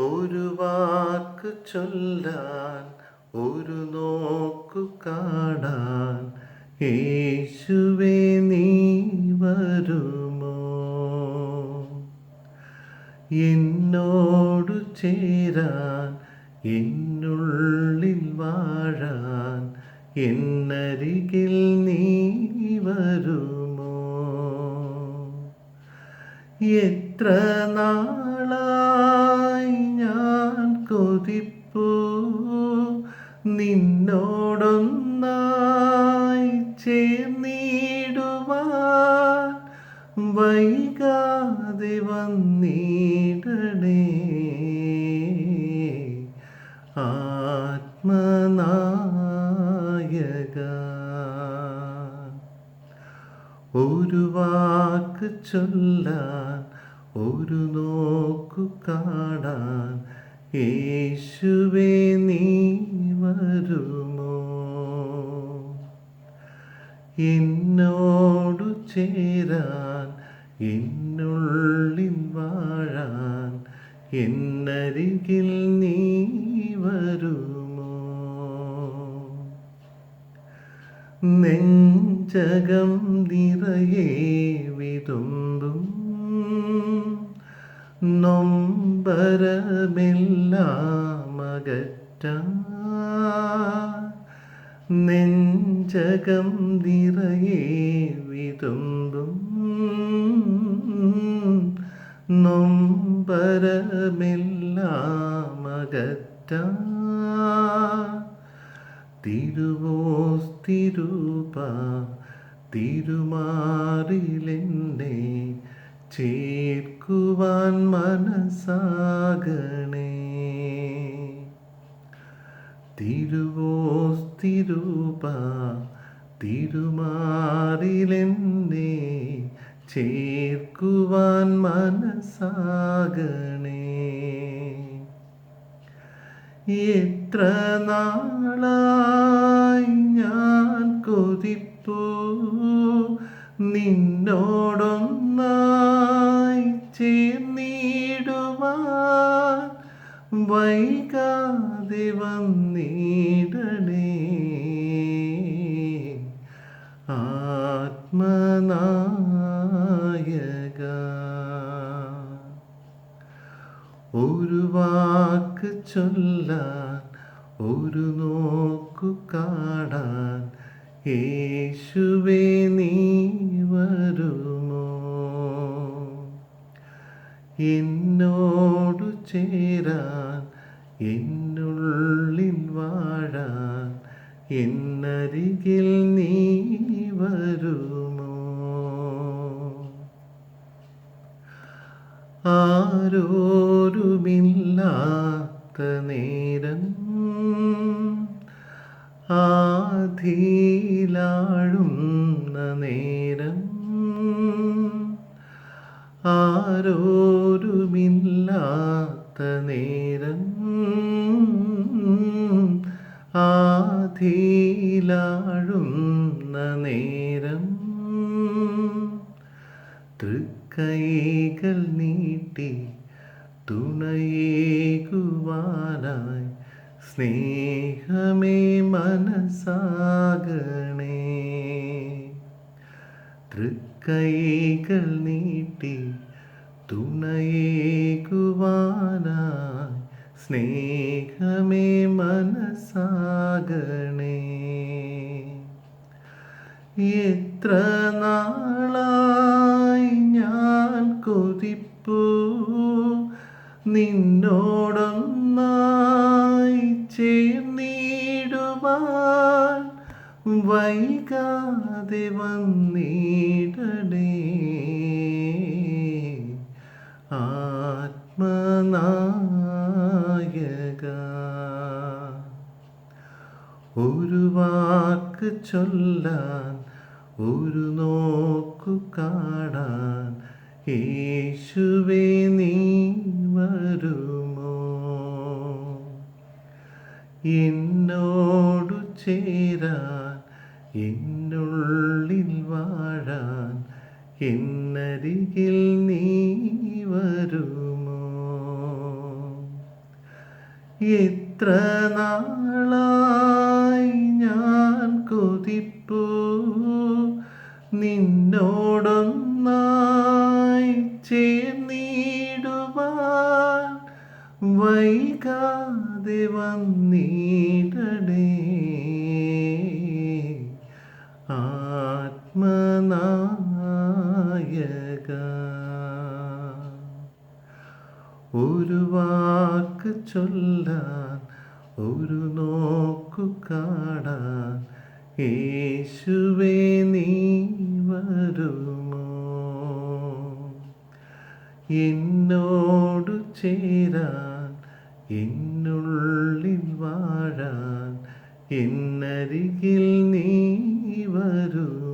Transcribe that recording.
ഒരു വാക്ക് ചൊല്ലാൻ ഒരു നോക്കു കാണാൻ യേശുവേ നീ വരുമോ? എന്നോടു ചേരാൻ എന്നുള്ളിൽ വാഴാൻ എന്നരികിൽ നീ വരുമോ? എത്ര ഞാൻ കൊതിപ്പൂ? നിന്നോടൊന്നായി ചേർന്നിടുവാൻ വൈകാതെ വന്നിടണേ. ആത്മനായക. ഒരു വാക്ക് ചൊല്ലാൻ ഒരു നോക്കു കാണാൻ യേശുവേ നീ വരുമോ? എന്നോടു ചേരാൻ എന്നുള്ളിൽ വാഴാൻ എന്നരികിൽ നീ വരുമോ? നെഞ്ചകം നിറയെ വിതുമ്പും നൊമ്പരമെല്ലാം അകറ്റാൻ നെഞ്ചകം നിറയെ വിതുമ്പും നൊമ്പരമെല്ലാം അകറ്റാൻ തിരുവോസ് തിരുപ തിരുമാറിലെന്നെ ചേർക്കുവാൻ മനസ്സാകണേ. തിരുവോസ് തിരുപ തിരുമാറിലെന്നെ ചേർക്കുവാൻ മനസ്സാകണേ. എത്ര നാളായി ഞാൻ കൊതിപ്പൂ നിന്നോടൊന്നായി വൈകാതെ വന്നിടണേ ആത്മനായക. ഒരു വാക്ക് ചൊല്ലാൻ ഒരു നോക്കു കാണാൻ യേശുവേ നീ വരുമോ? എന്നോടു ചേരാൻ എന്നുള്ളിൽ വാഴാൻ എന്നരികിൽ നീ വരുമോ? ആരോരുമില്ലാത്ത നേരം ആധിയിലാഴുന്ന നീട്ടി തുണയേകുവാനായി സ്നേഹമേ മനസാകണേ തൃക്കൈകൾ നീട്ടി തുണയേകുവാനായി സ്നേഹമേ മനസാകണേ എത്ര നാളായി ചേർന്നിടുവാൻ വൈകാതെ വന്നിടണേ. ആത്മനായക ഒരു വാക്ക് ചൊല്ലാൻ ഒരു നോക്കു കാണാൻ യേശുവേ എന്നോടു ചേരാൻ എന്നുള്ളിൽ വാഴാൻ എന്നരികിൽ നീ വരുമോ? എത്ര നാളായി ഞാൻ കൊതിപ്പൂ നിന്നോടൊന്നായി ചേർന്നിടുവാൻ വൈകാതെ വന്നിടടേ. ആത്മനായക. ഒരു വാക്ക് ചൊല്ലാൻ ഒരു നോക്കു കാണാൻ യേശുവേ നീ വരുമോ? എന്നോടു ചേരാൻ എന്നുള്ളിൽ വാഴാൻ എന്നരികിൽ നീ വരുമോ